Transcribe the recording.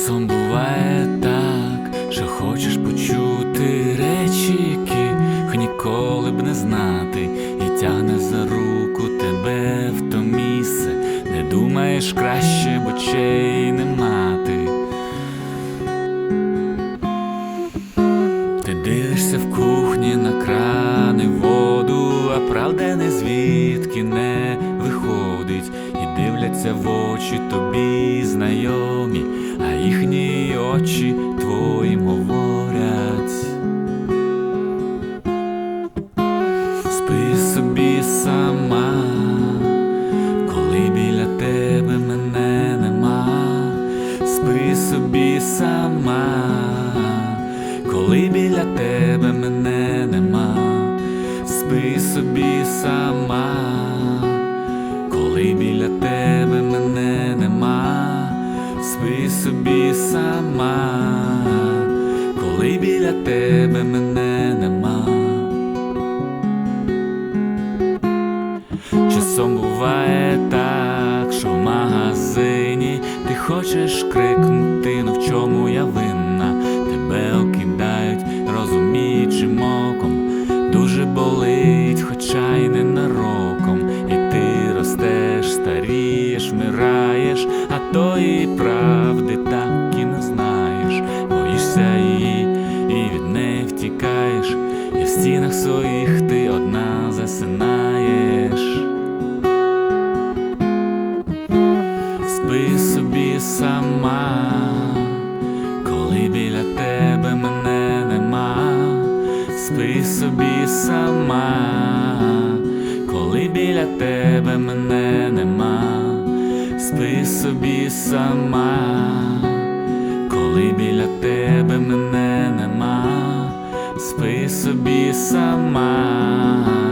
Часом буває так, що хочеш почути речі, яких ніколи б не знати, і тягне за руку тебе в то місце, не думаєш краще, бо чей не мати. Ти дивишся в кухні на крани воду, а правда не звідки не виходить, і дивляться в очі тобі знайомі їхні очі твоїм говорять. Спи собі сама, коли біля тебе мене нема, спи собі сама, коли біля тебе мене нема, спи собі сама, коли біля тебе сама, коли біля тебе мене нема. Часом буває так, що в магазині ти хочеш крикнути, ну в чому я винна, тебе окидають розуміючим оком, дуже болить, хоча й ненароком, і ти ростеш, старієш, вмираєш, а тої правди так своїх ти одна засинаєш. Спи собі сама, коли біля тебе мене нема, спи собі сама, коли біля тебе мене нема, спи собі сама, коли біля тебе мене нема, спи собі сама, коли біля тебе.